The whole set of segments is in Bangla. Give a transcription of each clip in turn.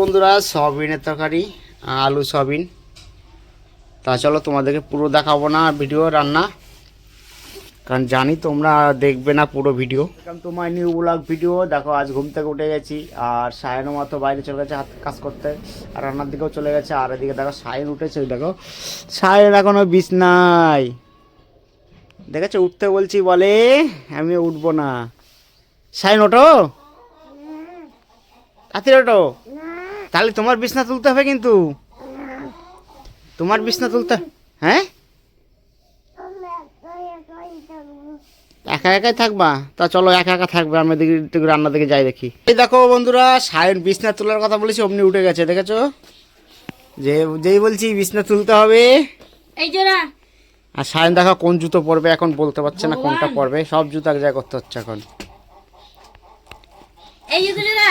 বন্ধুরা, সয়াবিনের তরকারি, আলু, সয়াবিন। তা চলো তোমাদেরকে পুরো দেখাবো না ভিডিও রান্না। কারণ জানি তোমরা দেখবে না পুরো ভিডিও। তোমার নিউ ব্লগ ভিডিও দেখো, আজ ঘুম থেকে উঠে গেছি, আর সায়নও মতো বাইরে চলে গেছে, হাত কাজ করতে। আর রান্নার দিকেও চলে গেছে, আর এদিকে দেখো, সায়ন উঠেছে, দেখো। সায়ন এখনও বিছনায়। দেখেছ, উঠতে বলছি, বলে আমি উঠবো না। সায়ন, ওঠো। তাড়াতাড়ি ওঠো। তাহলে তোমার বিছনা তুলতে হবে কিন্তু। তোমার বিছনা তুলতে হ্যাঁ? একা একাই থাকবা? তা চলো একা একা থাকবে আমি দেখি একটু রান্নার দিকে যাই দেখি। এই দেখো বন্ধুরা সায়ন বিছনা তোলার কথা বলেছি অমনি উঠে গেছে দেখেছ? যে যেই বলছি বিছনা তুলতে হবে। এই জোড়া আর সায়ন দেখো কোন জুতো পরবে এখন বলতে পারছে না কোনটা পরবে সব জুতো এক জায়গায় করতে হচ্ছে এখন। এই জুতো জোড়া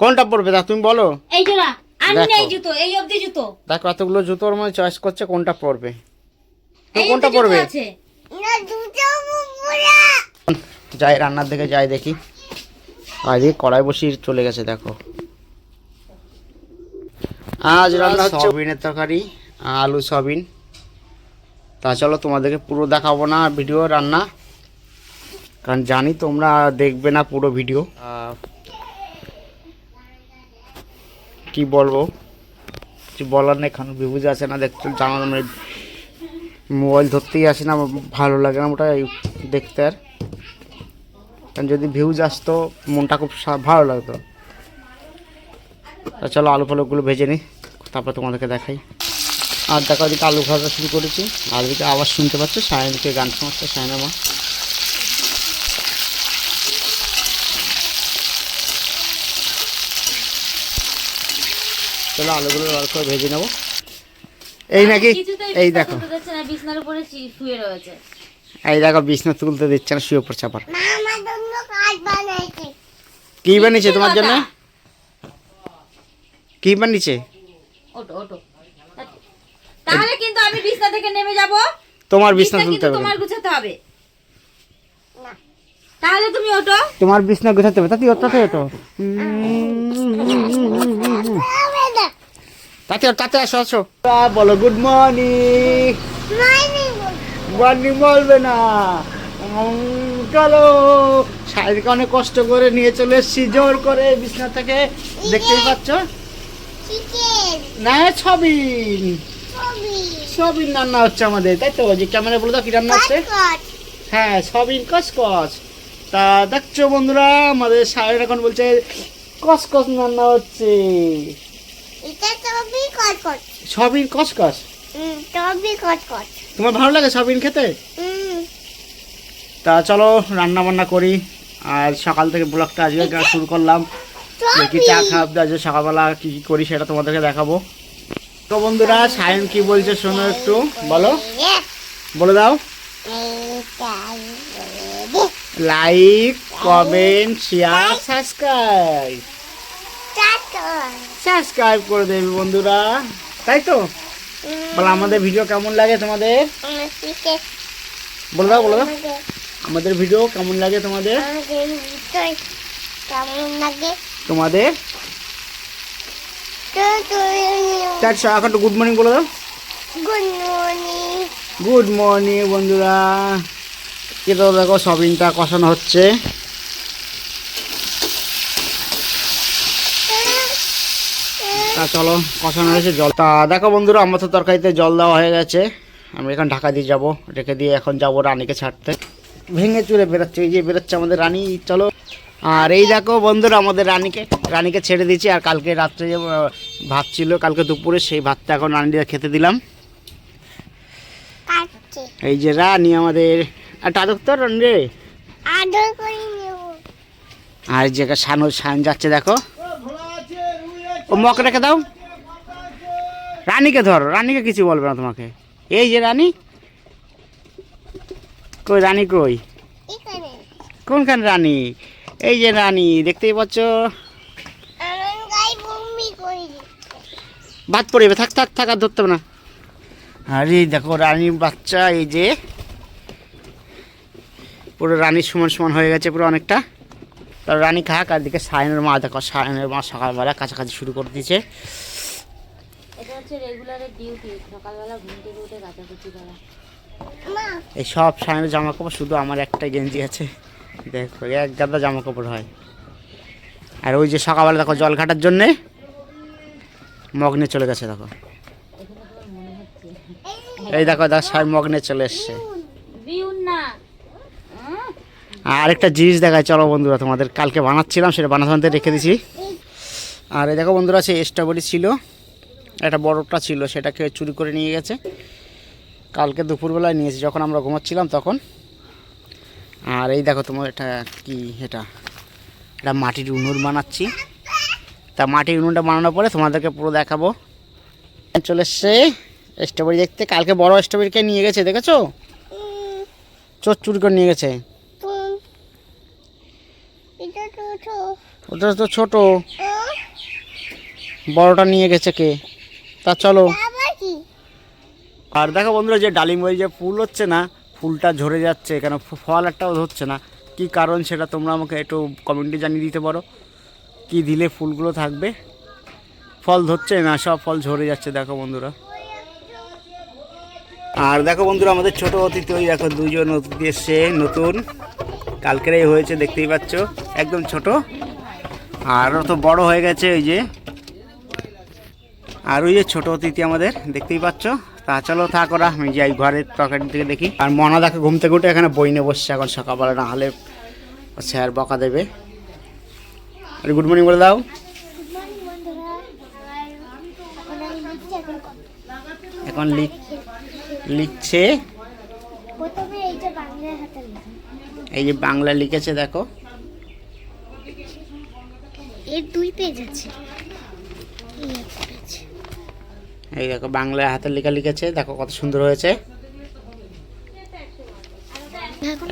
কোনটা পরবে তা তুমি বলো? এই জোড়া আমি দেখো। না এই জুতো এই অবধি জুতো। দেখো এতগুলো জুতোর মধ্যে চয়েস করছে কোনটা পরবে। তো এই কোনটা পরবে? যাই রান্নার দিকে যাই দেখি। আর কড়াই বসি চলে গেছে দেখো। আজ রান্না হচ্ছে সয়াবিনের তরকারি আলু সয়াবিন। তা চলো তোমাদেরকে পুরো দেখাবো না ভিডিও রান্না। কারণ জানি তোমরা দেখবে না পুরো ভিডিও। কি বলব? কিছু বলার নেই, এখন বিবুজ আছে না, দেখতে জানো আমরা মোবাইল ধরতেই আসে না ভালো লাগে না ওটা দেখতে আর। কারণ যদি ভিউজ আসতো, মনটা খুব ভালো লাগতো। তা চলো, আলু ফালুগুলো ভেজে নিই, তারপর তোমাদেরকে দেখাই। আর দেখো ওদিকে আলু ভাজা শুরু করেছি, আর ওদিকে আবার শুনতে পাচ্ছ, সায়নকে গান শোনাচ্ছে সায়না মা। চলো আলুগুলো লাল করে ভেজে নেব এই নাকি এই দেখো তুলতে দিচ্ছে না বিছনার উপরে শুয়ে রয়েছে এই দেখো বিছনা তুলতে দিচ্ছে না শুয়ে পড়ছে আবার কি বানিয়েছে তোমার জন্য কি বানিয়েছে ওটো ওটো তাহলে কিন্তু আমি বিছনা থেকে নেমে যাব তোমার বিছনা তুলতে হবে তোমার গুছাতে হবে তাহলে তুমি ওটো তোমার বিছনা গোছাতে হবে তাতে তাতে তো তাতে তাতে আসো আসো। বলো গুড মর্নিং মর্নিং বলবে না। উম, চলো। সাইডকে অনেক কষ্ট করে নিয়ে চলে এসেছি জোর করে বিছনা থেকে। দেখতেই পাচ্ছ? না ছবিন সবিন। রান্না হচ্ছে আমাদের তাই তো? যে ক্যামেরা বলে দাও কি রান্না হচ্ছে? হ্যাঁ সবিন কসকস। তা দেখছ বন্ধুরা আমাদের সাহেব এখন বলছে কসকস রান্না হচ্ছে। সবিন কসকস তোমার ভালো লাগে সবিন খেতে? তা চলো রান্না বান্না করি। আর সকাল থেকে ব্লগটা আজকে শুরু করলাম। দেখি চা খাব আজকে সকালবেলা কি কি করি সেটা তোমাদেরকে দেখাবো। তো বন্ধুরা সায়ন কি বলছে শোনো একটু বলো। বলে দাও। Like comment share subscribe subscribe করে দেবে বন্ধুরা। তাই তো? বলো আমাদের ভিডিও কেমন লাগে তোমাদের? বলে দাও বলে দাও। আমাদের ভিডিও কেমন লাগে তোমাদের? কেমন লাগে? তোমাদের? তো এখন একটু গুড মর্নিং বলে দাও। গুড মর্নিং গুড মর্নিং বন্ধুরা। কে তো দেখো সবিনটা কষানো হচ্ছে তা চলো কষানো হয়েছে জল। তা দেখো বন্ধুরা আমার তো তরকারিতে জল দেওয়া হয়ে গেছে। আমি এখন ঢাকা দিয়ে যাব রেখে দিয়ে এখন যাব রানীকে ছাড়তে। ভেঙে চুরে বেরোচ্ছে এই যে বেরোচ্ছে আমাদের রানী চলো। আর এই দেখো বন্ধুরা আমাদের রানীকে রানীকে ছেড়ে দিয়েছি আর কালকে রাত্রে যে ভাত ছিল কালকে দুপুরে সেই ভাতটা এখন রানীকে খেতে দিলাম। এই যে রানী আমাদের আর টাদক তো রানী রে? আর যে সানো সান যাচ্ছে দেখো। ও মক রেখে দাও। রানীকে ধরো, রানীকে কিছু বলবে না তোমাকে। এই যে রানী। কই রানী কই? কোনখান রানী? এই যে রানী, দেখতেই পাচ্ছ। ভাত পড়বে থাক থাক থাক, আর ধরতে না। আর দেখো রানীর বাচ্চা, এই যে। পুরো রানীর সমান সমান হয়ে গেছে পুরো অনেকটা। তার রানী খাক আর দিকে সায়নের মা দেখো সায়নের মা সকালবেলা কাছাকাছি শুরু করে দিয়েছে। এটা হচ্ছে রেগুলারের ডিউটি সকালবেলা ঘুম থেকে উঠে কাচাকুচি করা। মা। এই সব সায়নের জামা কাপড় শুধু আমার একটা গেঞ্জি আছে। দেখো এক গাদা জামা কাপড় হয়। আর ওই যে সকালবেলা দেখো জল ঘাটার জন্যে মগ্নে চলে গেছে দেখো। এই দেখো দেখো সাহেব মগ্নে চলে এসছে? আর একটা জিনিস দেখায়, চলো বন্ধুরা, তোমাদের কালকে বানাচ্ছিলাম, সেটা বানাতে রেখে দিছি। আর এই দেখো বন্ধুরা, সেই স্ট্রবেরি ছিল, একটা বড়টা ছিল, সেটাকে চুরি করে নিয়ে গেছে। কালকে দুপুরবেলায় নিয়েছি, যখন আমরা ঘুমাচ্ছিলাম তখন। আর এই দেখো তোমার এটা কি, এটা এটা মাটির উনুন বানাচ্ছি। তা মাটির উনুনটা বানানোর পরে তোমাদেরকে পুরো দেখাবো। চলে এসছে স্ট্রবেরি দেখতে, কালকে বড় স্ট্রবেরিকে নিয়ে গেছে, দেখেছ? চোর চুরি করে নিয়ে গেছে। ওটা তো ছোট। বড়টা নিয়ে গেছে কে? তা চলো। আর দেখো বন্ধুরা যে ডালিমের যে ফুল হচ্ছে না, ফুলটা ঝরে যাচ্ছে কেন ফল একটাও ধরছে না। কি কারণ সেটা তোমরা আমাকে একটু কমেন্টে জানিয়ে দিতে পারো। কি দিলে ফুলগুলো থাকবে? ফল ধরছে না, সব ফল ঝরে যাচ্ছে, দেখো বন্ধুরা। আর দেখো বন্ধুরা, আমাদের ছোট অতিথি ওই দেখো দুজন অতিথি এসছে, নতুন। কালকেরাই হয়েছে, দেখতেই পাচ্ছ। একদম ছোট। আর ও তো বড় হয়ে গেছে ওই যে। আর ওই যে ছোট অতিথি আমাদের দেখতেই পাচ্ছ? তা চলো থাক ওরা আমি যাই ঘরের তরকারি থেকে দেখি। আর মনা দেখো ঘুম থেকে উঠে এখানে বই নিয়ে বসছে এখন সকালবেলা না হলে স্যার বকা দেবে। আর গুড মর্নিং বলে দাও। এখন লিখ লিখছে। এই যে বাংলা লিখেছে দেখো। এর দুই পেজ আছে। এই দেখো বাংলা হাতের লেখা লিখেছে দেখো কত সুন্দর হয়েছে।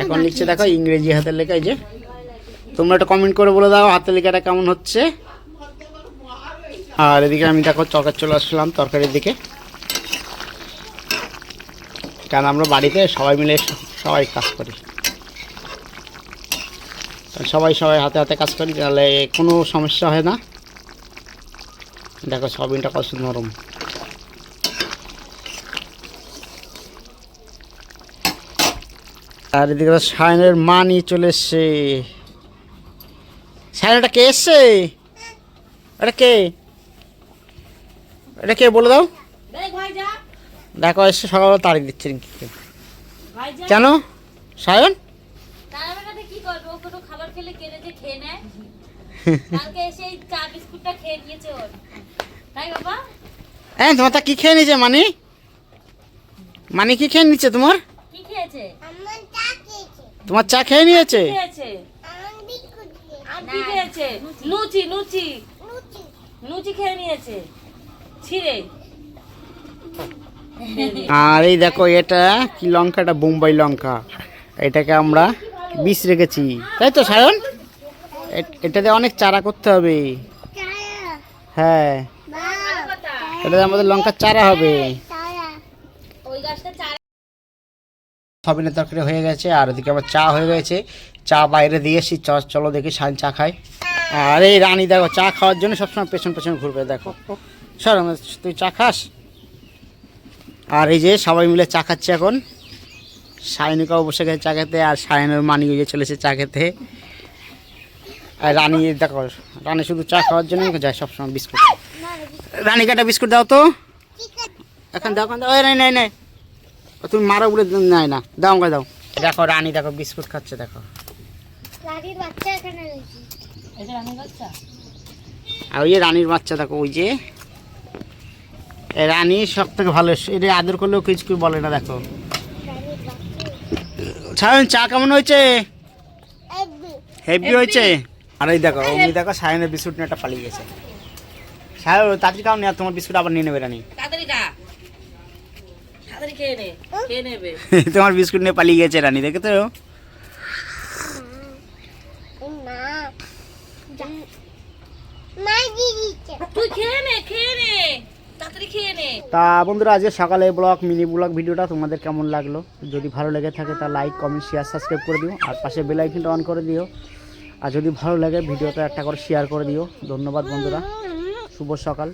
এখন লিখছে দেখো ইংরেজি হাতের লেখা এই যে। তোমরা একটা কমেন্ট করে বলে দাও হাতের লেখাটা কেমন হচ্ছে। আর এদিকে আমি দেখো তরকারি চলে আসলাম তরকারির দিকে। কারণ আমরা বাড়িতে সবাই মিলে সবাই কাজ করি। কারণ সবাই সবাই হাতে হাতে কাজ করি তাহলে কোনো সমস্যা হয় না। দেখো সবিনটা কত নরম। আর এদিকে তো সায়নের মা নিয়ে চলে এসছে। সায়ন এটা কে এসছে? এটা কে? এটা কে বলে দাও। দেখ এসে সকালবেলা তাড়িয়ে দিচ্ছে কেন? সায়ন তার বেলাতে কি করবে ও কোনো খাবার খেলে কেড়ে যে খেয়ে নেয়? কালকে এসে এই চা বিস্কুটটা খেয়ে নিয়েছে ওর। তাই বাবা? হ্যাঁ তোমার তা কি খেয়ে নিয়েছে মানি? মানি কি খেয়ে নিচ্ছে তোমার? কি খেয়েছে? চা তোমার চা খেয়ে নিয়েছে? কি খেয়েছে? লুচি। লুচি। লুচি খেয়ে নিয়েছে। ছিঁড়ে। আর এই দেখো এটা কি লঙ্কাটা? বোম্বাই লঙ্কা। এটাকে আমরা বিষ রেখেছি। তাই তো, সায়ন? এটাতে অনেক চারা করতে হবে। হ্যাঁ। এটাতে আমাদের লঙ্কার চারা হবে। সবিনের তরকারি হয়ে গেছে, আর ওদিকে আমার চা হয়ে গেছে। চা বাইরে দিয়ে এসি চলো দেখি সাইন চা খাই আর এই রানী, দেখো, চা খাওয়ার জন্য সবসময় পেছন পেছন ঘুরবে, দেখো। সর তুই চা খাস? আর এই যে সবাই মিলে চা খাচ্ছে এখন। সায়নিকাও বসে গেছে চা খেতে আর সায়নের মানি ওই চলেছে চা খেতে। আর রানী দেখো রানী শুধু চা খাওয়ার জন্য যায় সবসময় বিস্কুট। রানী কাটা বিস্কুট দাও তো। এখন দাও এখন দাও। ওই নাই নাই নাই ও তুমি মারো বলে নাই না। দাও আমাকে দাও। দেখো রানী দেখো বিস্কুট খাচ্ছে দেখো। রানীর বাচ্চা এখানে রয়েছে। এটা রানী বাচ্চা। আর ওই যে রানীর বাচ্চা দেখো ওই যে। এই রানী সব থেকে ভালো এটা আদর করলেও কিছু কিছু বলে না দেখো। সায়ন চা কেমন হয়েছে হেভি হয়েছে আর এই দেখো অমনি দেখো সায়নের বিস্কুট নিয়ে একটা পালিয়ে গেছে সায়ন তাড়াতাড়ি খাও না তোমার বিস্কুট আবার নিয়ে নেবে রানী তোমার বিস্কুট নিয়ে পালিয়ে গেছে রানি দেখে তো মা মা দিদিছে তুই খেয়ে নে তা বন্ধুরা, আজকে সকালে ব্লগ, মিনি ব্লগ ভিডিওটা তোমাদের কেমন লাগল? যদি ভালো লেগে থাকে, তা লাইক কমেন্ট শেয়ার সাবস্ক্রাইব করে দিও। আর পাশে বেল আইকনটা অন করে দিও। আর যদি ভালো লাগে ভিডিওটা একটা করে শেয়ার করে দিও। ধন্যবাদ বন্ধুরা। শুভ সকাল।